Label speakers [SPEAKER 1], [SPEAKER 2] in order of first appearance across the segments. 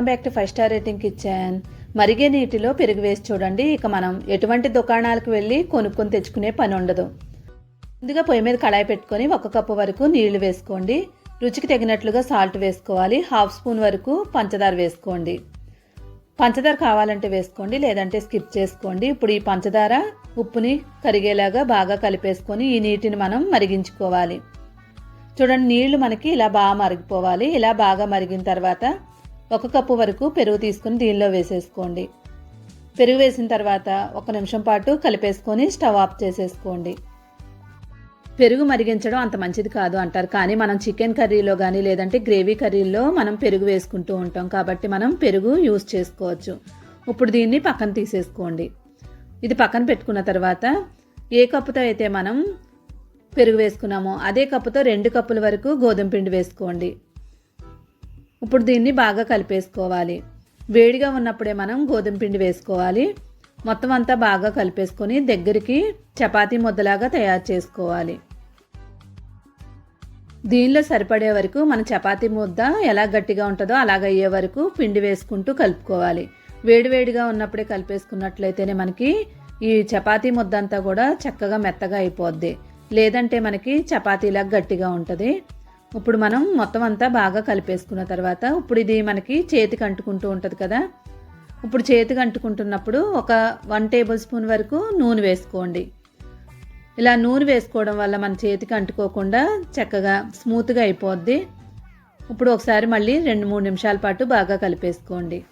[SPEAKER 1] Back to five star rating kitchen మరిగే నీటిలో పెరుగు వేసి చూడండి. ఇక మనం ఎటువంటి దుకాణాలకు వెళ్ళి కొనుక్కొని తెచ్చుకునే పని ఉండదు. ముందుగా పొయ్యి మీద కళాయి పెట్టుకొని ఒక కప్పు వరకు నీళ్ళు వేసుకోండి. రుచికి తగినట్లుగా సాల్ట్ వేసుకోవాలి. హాఫ్ స్పూన్ వరకు పంచదార వేసుకోండి. పంచదార కావాలంటే వేసుకోండి లేదంటే స్కిప్ చేసుకోండి. ఇప్పుడు ఈ పంచదార ఉప్పుని కరిగేలాగా బాగా కలిపేసుకొని ఈ నీటిని మనం మరిగించుకోవాలి. చూడండి నీళ్ళు మనకి ఇలా బాగా మరిగిపోవాలి. ఇలా బాగా మరిగిన తర్వాత ఒక కప్పు వరకు పెరుగు తీసుకుని దీనిలో వేసేసుకోండి. పెరుగు వేసిన తర్వాత ఒక నిమిషం పాటు కలిపేసుకొని స్టవ్ ఆఫ్ చేసేసుకోండి. పెరుగు మరిగించడం అంత మంచిది కాదు అంటారు. కానీ మనం చికెన్ కర్రీలో కానీ లేదంటే గ్రేవీ కర్రీలో మనం పెరుగు వేసుకుంటూ ఉంటాం. కాబట్టి మనం పెరుగు యూస్ చేసుకోవచ్చు. ఇప్పుడు దీన్ని పక్కన తీసేసుకోండి. ఇది పక్కన పెట్టుకున్న తర్వాత ఏ కప్పుతో అయితే మనం పెరుగు వేసుకున్నామో అదే కప్పుతో రెండు కప్పుల వరకు గోధుమ పిండి వేసుకోండి. ఇప్పుడు దీన్ని బాగా కలిపేసుకోవాలి. వేడిగా ఉన్నప్పుడే మనం గోధుమ పిండి వేసుకోవాలి. మొత్తం అంతా బాగా కలిపేసుకొని దగ్గరికి చపాతీ ముద్దలాగా తయారు చేసుకోవాలి. దీనిలో సరిపడే వరకు మన చపాతీ ముద్ద ఎలా గట్టిగా ఉంటుందో అలాగయ్యే వరకు పిండి వేసుకుంటూ కలుపుకోవాలి. వేడివేడిగా ఉన్నప్పుడే కలిపేసుకున్నట్లయితేనే మనకి ఈ చపాతీ ముద్ద అంతా కూడా చక్కగా మెత్తగా అయిపోద్ది. లేదంటే మనకి చపాతీలా గట్టిగా ఉంటుంది. ఇప్పుడు మనం మొత్తం అంతా బాగా కలిపేసుకున్న తర్వాత ఇప్పుడు ఇది మనకి చేతికి అంటుకుంటూ ఉంటుంది కదా. ఇప్పుడు చేతికి అంటుకుంటున్నప్పుడు ఒక వన్ టేబుల్ స్పూన్ వరకు నూనె వేసుకోండి. ఇలా నూనె వేసుకోవడం వల్ల మన చేతికి అంటుకోకుండా చక్కగా స్మూత్గా అయిపోద్ది. ఇప్పుడు ఒకసారి మళ్ళీ రెండు మూడు నిమిషాల పాటు బాగా కలిపేసుకోండి.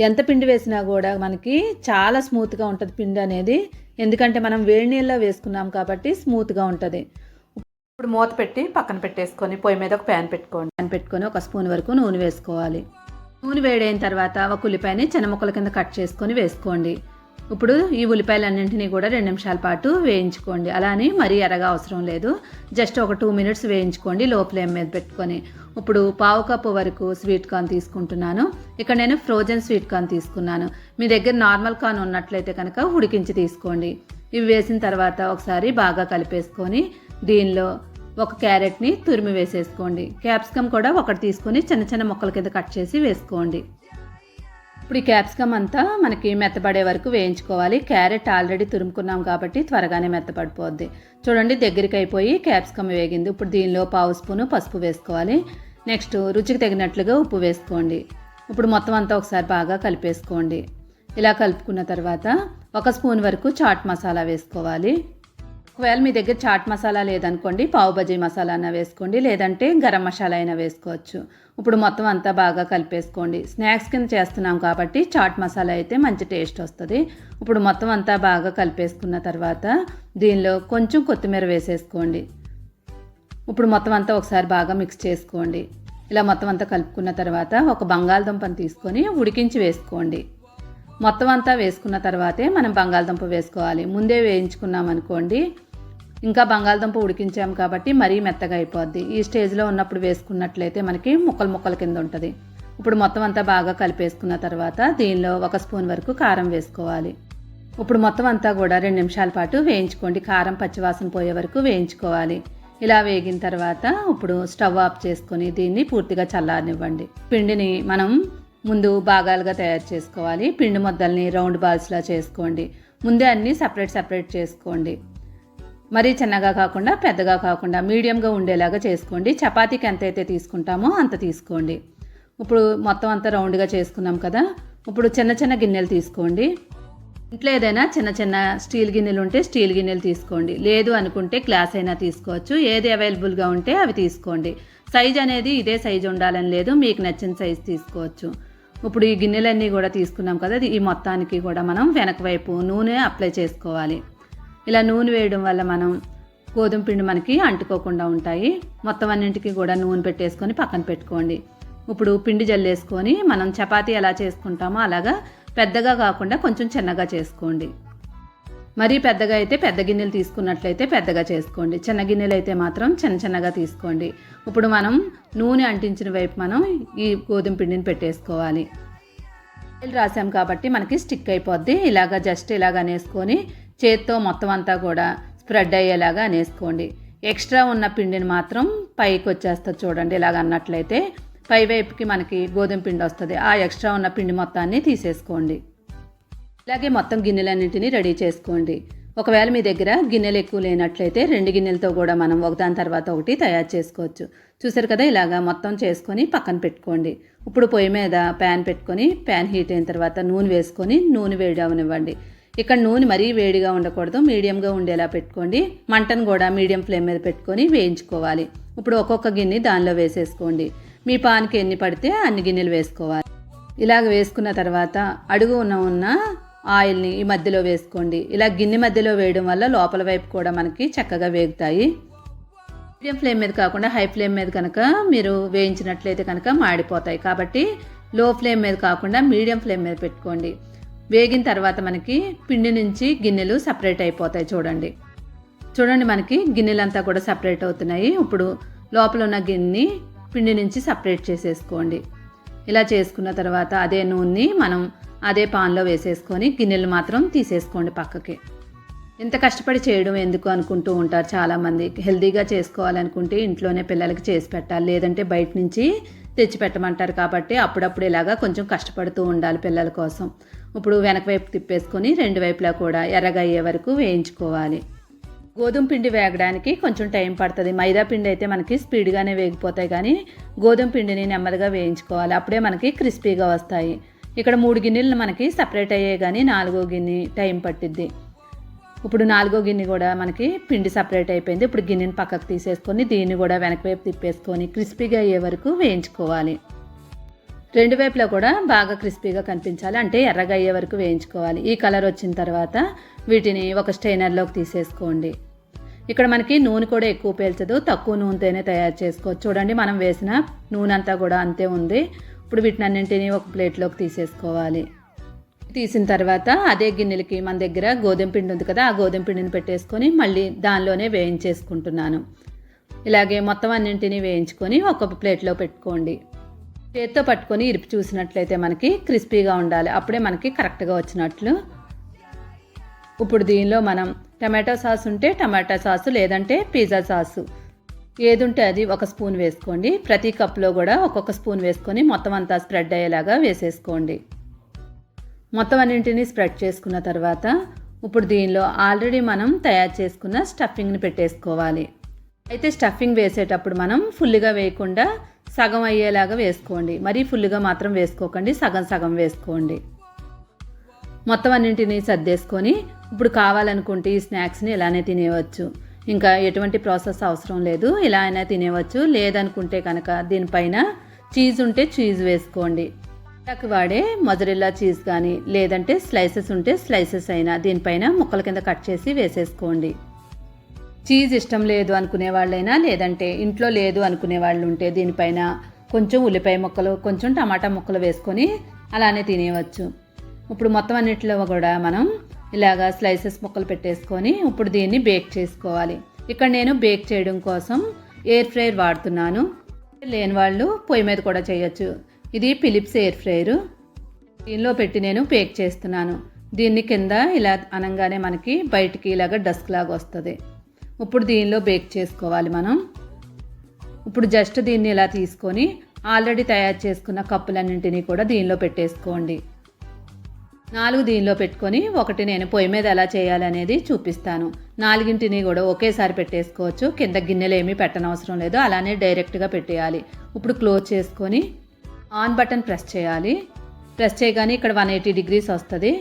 [SPEAKER 1] ఎంత పిండి వేసినా కూడా మనకి చాలా స్మూత్గా ఉంటుంది పిండి అనేది. ఎందుకంటే మనం వేడి నీళ్ళలో వేసుకున్నాం కాబట్టి స్మూత్గా ఉంటుంది. ఇప్పుడు మూత పెట్టి పక్కన పెట్టేసుకొని పొయ్యి మీద ఒక ప్యాన్ పెట్టుకోండి. ప్యాన్ పెట్టుకొని ఒక స్పూన్ వరకు నూనె వేసుకోవాలి. నూనె వేడైన తర్వాత ఒక ఉల్లిపాయని చిన్న ముక్కల కింద కట్ చేసుకొని వేసుకోండి. ఇప్పుడు ఈ ఉల్లిపాయలన్నింటినీ కూడా రెండు నిమిషాల పాటు వేయించుకోండి. అలానే మరీ ఎరగా అవసరం లేదు. జస్ట్ ఒక టూ మినిట్స్ వేయించుకోండి లో ఫ్లేమ్ మీద పెట్టుకొని. ఇప్పుడు పావు కప్పు వరకు స్వీట్ కార్న్ తీసుకుంటున్నాను. ఇక్కడ నేను ఫ్రోజన్ స్వీట్ కార్న్ తీసుకున్నాను. మీ దగ్గర నార్మల్ కార్న్ ఉన్నట్లయితే కనుక ఉడికించి తీసుకోండి. ఇవి వేసిన తర్వాత ఒకసారి బాగా కలిపేసుకొని దీనిలో ఒక క్యారెట్ని తురిమి వేసేసుకోండి. క్యాప్సికమ్ కూడా ఒకటి తీసుకొని చిన్న చిన్న ముక్కల కింద కట్ చేసి వేసుకోండి. ఇప్పుడు ఈ క్యాప్సికమ్ అంతా మనకి మెత్తపడే వరకు వేయించుకోవాలి. క్యారెట్ ఆల్రెడీ తురుముకున్నాం కాబట్టి త్వరగానే మెత్తపడిపోద్ది చూడండి దగ్గరికి అయిపోయి క్యాప్సికమ్ వేగింది. ఇప్పుడు దీనిలో పావు స్పూను పసుపు వేసుకోవాలి. నెక్స్ట్ రుచికి తగినట్లుగా ఉప్పు వేసుకోండి. ఇప్పుడు మొత్తం అంతా ఒకసారి బాగా కలిపేసుకోండి. ఇలా కలుపుకున్న తర్వాత ఒక స్పూన్ వరకు చాట్ మసాలా వేసుకోవాలి. ఒకవేళ మీ దగ్గర చాట్ మసాలా లేదనుకోండి పావు బజీ మసాలా అయినా వేసుకోండి లేదంటే గరం మసాలా అయినా వేసుకోవచ్చు. ఇప్పుడు మొత్తం అంతా బాగా కలిపేసుకోండి. స్నాక్స్ కింద చేస్తున్నాం కాబట్టి చాట్ మసాలా అయితే మంచి టేస్ట్ వస్తుంది. ఇప్పుడు మొత్తం అంతా బాగా కలిపేసుకున్న తర్వాత దీనిలో కొంచెం కొత్తిమీర వేసేసుకోండి. ఇప్పుడు మొత్తం అంతా ఒకసారి బాగా మిక్స్ చేసుకోండి. ఇలా మొత్తం అంతా కలుపుకున్న తర్వాత ఒక బంగాళదుంపను తీసుకొని ఉడికించి వేసుకోండి. మొత్తం అంతా వేసుకున్న తర్వాతే మనం బంగాళదుంప వేసుకోవాలి. ముందే వేయించుకున్నాం అనుకోండి ఇంకా బంగాళదుంప ఉడికించాం కాబట్టి మరీ మెత్తగా అయిపోద్ది. ఈ స్టేజ్లో ఉన్నప్పుడు వేసుకున్నట్లయితే మనకి ముక్కలు ముక్కల కింద ఉంటుంది. ఇప్పుడు మొత్తం అంతా బాగా కలిపేసుకున్న తర్వాత దీనిలో ఒక స్పూన్ వరకు కారం వేసుకోవాలి. ఇప్పుడు మొత్తం అంతా కూడా రెండు నిమిషాల పాటు వేయించుకోండి. కారం పచ్చివాసన పోయే వరకు వేయించుకోవాలి. ఇలా వేగిన తర్వాత ఇప్పుడు స్టవ్ ఆఫ్ చేసుకొని దీన్ని పూర్తిగా చల్లారనివ్వండి. పిండిని మనం ముందు భాగాలుగా తయారు చేసుకోవాలి. పిండి ముద్దల్ని రౌండ్ బాల్స్లా చేసుకోండి. ముందే అన్నీ సపరేట్ సపరేట్ చేసుకోండి. మరీ చిన్నగా కాకుండా పెద్దగా కాకుండా మీడియంగా ఉండేలాగా చేసుకోండి. చపాతీకి ఎంత అయితే తీసుకుంటామో అంత తీసుకోండి. ఇప్పుడు మొత్తం అంతా రౌండ్గా చేసుకున్నాం కదా. ఇప్పుడు చిన్న చిన్న గిన్నెలు తీసుకోండి. ఇంట్లో ఏదైనా చిన్న చిన్న స్టీల్ గిన్నెలు ఉంటే స్టీల్ గిన్నెలు తీసుకోండి. లేదు అనుకుంటే గ్లాస్ అయినా తీసుకోవచ్చు. ఏది అవైలబుల్గా ఉంటే అవి తీసుకోండి. సైజ్ అనేది ఇదే సైజు ఉండాలని లేదు. మీకు నచ్చిన సైజ్ తీసుకోవచ్చు. ఇప్పుడు ఈ గిన్నెలన్నీ కూడా తీసుకున్నాం కదా ఈ మొత్తానికి కూడా మనం వెనక వైపు నూనె అప్లై చేసుకోవాలి. ఇలా నూనె వేయడం వల్ల మనం గోధుమ పిండి మనకి అంటుకోకుండా ఉంటాయి. మొత్తం అన్నింటికి కూడా నూనె పెట్టేసుకొని పక్కన పెట్టుకోండి. ఇప్పుడు పిండి జల్లేసుకొని మనం చపాతీ ఎలా చేసుకుంటామో అలాగా పెద్దగా కాకుండా కొంచెం చిన్నగా చేసుకోండి. మరీ పెద్దగా అయితే పెద్ద గిన్నెలు తీసుకున్నట్లయితే పెద్దగా చేసుకోండి. చిన్న గిన్నెలు అయితే మాత్రం చిన్న చిన్నగా తీసుకోండి. ఇప్పుడు మనం నూనె అంటించిన వైపు మనం ఈ గోధుమ పిండిని పెట్టేసుకోవాలి. ఆయిల్ రాసాం కాబట్టి మనకి స్టిక్ అయిపోద్ది. ఇలాగ జస్ట్ ఇలాగ అనేసుకొని చేత్తో మొత్తం అంతా కూడా స్ప్రెడ్ అయ్యేలాగా అనేసుకోండి. ఎక్స్ట్రా ఉన్న పిండిని మాత్రం పైకి వచ్చేస్తుంది చూడండి. ఇలాగ అన్నట్లయితే పై వైపుకి మనకి గోధుమ పిండి వస్తుంది. ఆ ఎక్స్ట్రా ఉన్న పిండి మొత్తాన్ని తీసేసుకోండి. ఇలాగే మొత్తం గిన్నెలన్నింటినీ రెడీ చేసుకోండి. ఒకవేళ మీ దగ్గర గిన్నెలు ఎక్కువ లేనట్లయితే రెండు గిన్నెలతో కూడా మనం ఒకదాని తర్వాత ఒకటి తయారు చేసుకోవచ్చు. చూసారు కదా ఇలాగా మొత్తం చేసుకొని పక్కన పెట్టుకోండి. ఇప్పుడు పొయ్యి మీద ప్యాన్ పెట్టుకొని ప్యాన్ హీట్ అయిన తర్వాత నూనె వేసుకొని నూనె వేడి అవనివ్వండి. ఇక్కడ నూనె మరీ వేడిగా ఉండకూడదు మీడియంగా ఉండేలా పెట్టుకోండి. మంటను కూడా మీడియం ఫ్లేమ్ మీద పెట్టుకొని వేయించుకోవాలి. ఇప్పుడు ఒక్కొక్క గిన్నె దానిలో వేసేసుకోండి. మీ పాన్కి ఎన్ని పడితే అన్ని గిన్నెలు వేసుకోవాలి. ఇలాగ వేసుకున్న తర్వాత అడుగు ఉన్న ఉన్న ఆయిల్ని ఈ మధ్యలో వేసుకోండి. ఇలా గిన్నె మధ్యలో వేయడం వల్ల లోపల వైపు కూడా మనకి చక్కగా వేగుతాయి. మీడియం ఫ్లేమ్ మీద కాకుండా హై ఫ్లేమ్ మీద కనుక మీరు వేయించినట్లయితే కనుక మాడిపోతాయి. కాబట్టి లో ఫ్లేమ్ మీద కాకుండా మీడియం ఫ్లేమ్ మీద పెట్టుకోండి. వేగిన తర్వాత మనకి పిండి నుంచి గిన్నెలు సపరేట్ అయిపోతాయి చూడండి. చూడండి మనకి గిన్నెలంతా కూడా సపరేట్ అవుతున్నాయి. ఇప్పుడు లోపల ఉన్న గిన్నె పిండి నుంచి సపరేట్ చేసేసుకోండి. ఇలా చేసుకున్న తర్వాత అదే నూనెని మనం అదే పాన్లో వేసేసుకొని గిన్నెలు మాత్రం తీసేసుకోండి పక్కకి. ఇంత కష్టపడి చేయడం ఎందుకు అనుకుంటూ ఉంటారు చాలామంది. హెల్తీగా చేసుకోవాలనుకుంటే ఇంట్లోనే పిల్లలకి చేసి పెట్టాలి. లేదంటే బయట నుంచి తెచ్చి పెట్టమంటారు కాబట్టి అప్పుడప్పుడు ఇలాగా కొంచెం కష్టపడుతూ ఉండాలి పిల్లల కోసం. ఇప్పుడు వెనక వైపు తిప్పేసుకొని రెండు వైపులా కూడా ఎర్రగా అయ్యే వరకు వేయించుకోవాలి. గోధుమ పిండి వేగడానికి కొంచెం టైం పడుతుంది. మైదా పిండి అయితే మనకి స్పీడ్గానే వేగిపోతాయి కానీ గోధుమ పిండిని నెమ్మదిగా వేయించుకోవాలి. అప్పుడే మనకి క్రిస్పీగా వస్తాయి. ఇక్కడ మూడు గిన్నెలు మనకి సపరేట్ అయ్యే కానీ నాలుగో గిన్నె టైం పట్టిద్ది. ఇప్పుడు నాలుగో గిన్నె కూడా మనకి పిండి సపరేట్ అయిపోయింది. ఇప్పుడు గిన్నెని పక్కకు తీసేసుకొని దీన్ని కూడా వెనక వైపు తిప్పేసుకొని క్రిస్పీగా అయ్యే వరకు వేయించుకోవాలి. రెండు వైపులా కూడా బాగా క్రిస్పీగా కనిపించాలి. అంటే ఎర్రగా అయ్యే వరకు వేయించుకోవాలి. ఈ కలర్ వచ్చిన తర్వాత వీటిని ఒక స్టైనర్లోకి తీసేసుకోండి. ఇక్కడ మనకి నూనె కూడా ఎక్కువ పీల్చదు. తక్కువ నూనెతోనే తయారు చేసుకోవచ్చు. చూడండి మనం వేసిన నూనె అంతా కూడా అంతే ఉంది. ఇప్పుడు వీటిని అన్నింటినీ ఒక ప్లేట్లోకి తీసేసుకోవాలి. తీసిన తర్వాత అదే గిన్నెలకి మన దగ్గర గోధుమ పిండి ఉంది కదా ఆ గోధుమ పిండిని పెట్టేసుకొని మళ్ళీ దానిలోనే వేయించేసుకుంటున్నాను. ఇలాగే మొత్తం అన్నింటినీ వేయించుకొని ఒక్కొక్క ప్లేట్లో పెట్టుకోండి. చేత్తో పట్టుకొని ఇరిపి చూసినట్లయితే మనకి క్రిస్పీగా ఉండాలి. అప్పుడే మనకి కరెక్ట్గా వచ్చినట్లు. ఇప్పుడు దీనిలో మనం టమాటో సాస్ ఉంటే టమాటా సాసు లేదంటే పిజ్జా సాసు. ఏది ఉంటే అది ఒక స్పూన్ వేసుకోండి. ప్రతి కప్లో కూడా ఒక్కొక్క స్పూన్ వేసుకొని మొత్తం అంతా స్ప్రెడ్ అయ్యేలాగా వేసేసుకోండి. మొత్తం అన్నింటినీ స్ప్రెడ్ చేసుకున్న తర్వాత ఇప్పుడు దీనిలో ఆల్రెడీ మనం తయారు చేసుకున్న స్టఫింగ్ని పెట్టేసుకోవాలి. అయితే స్టఫింగ్ వేసేటప్పుడు మనం ఫుల్గా వేయకుండా సగం అయ్యేలాగా వేసుకోండి. మరీ ఫుల్గా మాత్రం వేసుకోకండి సగం సగం వేసుకోండి. మొత్తం అన్నింటినీ సర్దేసుకొని ఇప్పుడు కావాలనుకుంటే ఈ స్నాక్స్ని ఇలానే తినేయవచ్చు. ఇంకా ఎటువంటి ప్రాసెస్ అవసరం లేదు. ఇలా అయినా తినేవచ్చు. లేదనుకుంటే కనుక దీనిపైన చీజ్ ఉంటే చీజ్ వేసుకోండి. నాకు వాడే మొజరెల్లా చీజ్ కానీ లేదంటే స్లైసెస్ ఉంటే స్లైసెస్ అయినా దీనిపైన ముక్కల కింద కట్ చేసి వేసేసుకోండి. చీజ్ ఇష్టం లేదు అనుకునే వాళ్ళైనా లేదంటే ఇంట్లో లేదు అనుకునే వాళ్ళు ఉంటే దీనిపైన కొంచెం ఉల్లిపాయ ముక్కలు కొంచెం టమాటా ముక్కలు వేసుకొని అలానే తినేయవచ్చు. ఇప్పుడు మొత్తం అన్నిటిలో కూడా మనం ఇలాగా స్లైసెస్ ముక్కలు పెట్టేసుకొని ఇప్పుడు దీన్ని బేక్ చేసుకోవాలి. ఇక్కడ నేను బేక్ చేయడం కోసం ఎయిర్ ఫ్రైర్ వాడుతున్నాను. లేని వాళ్ళు పొయ్యి మీద కూడా చేయొచ్చు. ఇది ఫిలిప్స్ ఎయిర్ ఫ్రైయరు. దీనిలో పెట్టి నేను బేక్ చేస్తున్నాను. దీన్ని కింద ఇలా అనగానే మనకి బయటికి ఇలాగ డస్క్ లాగా వస్తుంది. ఇప్పుడు దీనిలో బేక్ చేసుకోవాలి మనం. ఇప్పుడు జస్ట్ దీన్ని ఇలా తీసుకొని ఆల్రెడీ తయారు చేసుకున్న కప్పులన్నింటినీ కూడా దీనిలో పెట్టేసుకోండి. నాలుగు దీనిలో పెట్టుకొని ఒకటి నేను పొయ్యి మీద ఎలా చేయాలనేది చూపిస్తాను. నాలుగింటిని కూడా ఒకేసారి పెట్టేసుకోవచ్చు. కింద గిన్నెలు ఏమీ పెట్టనవసరం లేదు. అలానే డైరెక్ట్గా పెట్టేయాలి. ఇప్పుడు క్లోజ్ చేసుకొని ఆన్ బటన్ ప్రెస్ చేయాలి. ప్రెస్ చేయగానే ఇక్కడ వన్ ఎయిటీ డిగ్రీస్ వస్తుంది.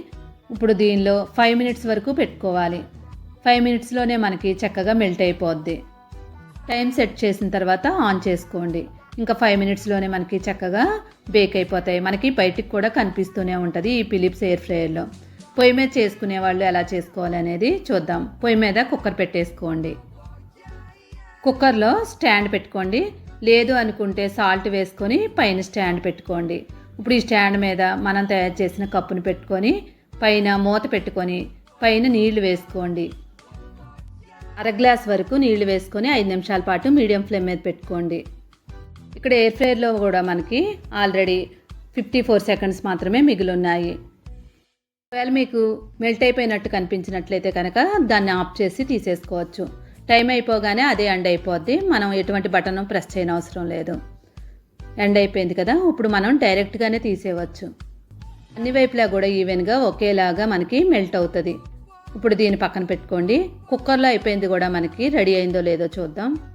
[SPEAKER 1] ఇప్పుడు దీనిలో ఫైవ్ మినిట్స్ వరకు పెట్టుకోవాలి. ఫైవ్ మినిట్స్లోనే మనకి చక్కగా మెల్ట్ అయిపోద్ది. టైం సెట్ చేసిన తర్వాత ఆన్ చేసుకోండి. ఇంకా ఫైవ్ మినిట్స్లోనే మనకి చక్కగా బేక్ అయిపోతాయి. మనకి బయటికి కూడా కనిపిస్తూనే ఉంటుంది ఈ ఫిలిప్స్ ఎయిర్ ఫ్రైయర్లో పొయ్యి మీద చేసుకునే వాళ్ళు ఎలా చేసుకోవాలి అనేది చూద్దాం. పొయ్యి మీద కుక్కర్ పెట్టేసుకోండి. కుక్కర్లో స్టాండ్ పెట్టుకోండి. లేదు అనుకుంటే సాల్ట్ వేసుకొని పైన స్టాండ్ పెట్టుకోండి. ఇప్పుడు ఈ స్టాండ్ మీద మనం తయారు చేసిన కప్పుని పెట్టుకొని పైన మూత పెట్టుకొని పైన నీళ్ళు వేసుకోండి. అర గ్లాస్ వరకు నీళ్ళు వేసుకొని ఐదు నిమిషాల పాటు మీడియం ఫ్లేమ్ మీద పెట్టుకోండి. ఇక్కడ ఎయిర్ ఫ్రైర్లో కూడా మనకి ఆల్రెడీ ఫిఫ్టీ ఫోర్ సెకండ్స్ మాత్రమే మిగిలి ఉన్నాయి ఒకవేళ మీకు మెల్ట్ అయిపోయినట్టు కనిపించినట్లయితే కనుక దాన్ని ఆఫ్ చేసి తీసేసుకోవచ్చు. టైం అయిపోగానే అదే ఎండ్ అయిపోద్ది. మనం ఎటువంటి బటన్ ప్రెస్ చేయని అవసరం లేదు. ఎండ్ అయిపోయింది కదా? ఇప్పుడు మనం డైరెక్ట్గానే తీసేయవచ్చు. అన్ని వైపులా కూడా ఈవెన్గా ఒకేలాగా మనకి మెల్ట్ అవుతుంది. ఇప్పుడు దీన్ని పక్కన పెట్టుకోండి. కుక్కర్లో అయిపోయింది కూడా మనకి రెడీ అయిందో లేదో చూద్దాం.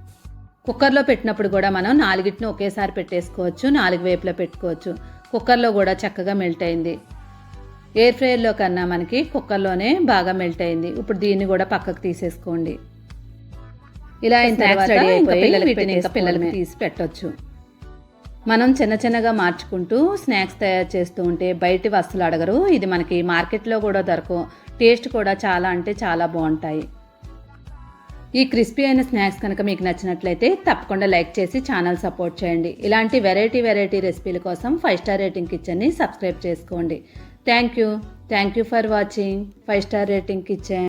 [SPEAKER 1] కుక్కర్లో పెట్టినప్పుడు కూడా మనం నాలుగిటిని ఒకేసారి పెట్టేసుకోవచ్చు నాలుగు వైపులా పెట్టుకోవచ్చు. కుక్కర్లో కూడా చక్కగా మెల్ట్ అయింది. ఎయిర్ ఫ్రైయర్లో కన్నా మనకి కుక్కర్లోనే బాగా మెల్ట్ అయింది. ఇప్పుడు దీన్ని కూడా పక్కకు తీసేసుకోండి. ఇలా అయిన తర్వాత ఇంకా పిల్లలకి. తీసి పెట్టొచ్చు. మనం చిన్న చిన్నగా మార్చుకుంటూ స్నాక్స్ తయారు చేస్తూ ఉంటే బయటి వస్తువులు అడగరు. ఇది మనకి మార్కెట్లో కూడా దొరకవు. టేస్ట్ కూడా చాలా అంటే చాలా బాగుంటాయి. ఈ క్రిస్పీ అయిన స్నాక్స్ కనుక మీకు నచ్చినట్లయితే తప్పకుండా లైక్ చేసి ఛానల్ సపోర్ట్ చేయండి. ఇలాంటి వెరైటీ వెరైటీ రెసిపీల కోసం ఫైవ్ స్టార్ రేటింగ్ కిచెన్ని సబ్స్క్రైబ్ చేసుకోండి. Thank you. Thank you for watching. Five star rating kitchen.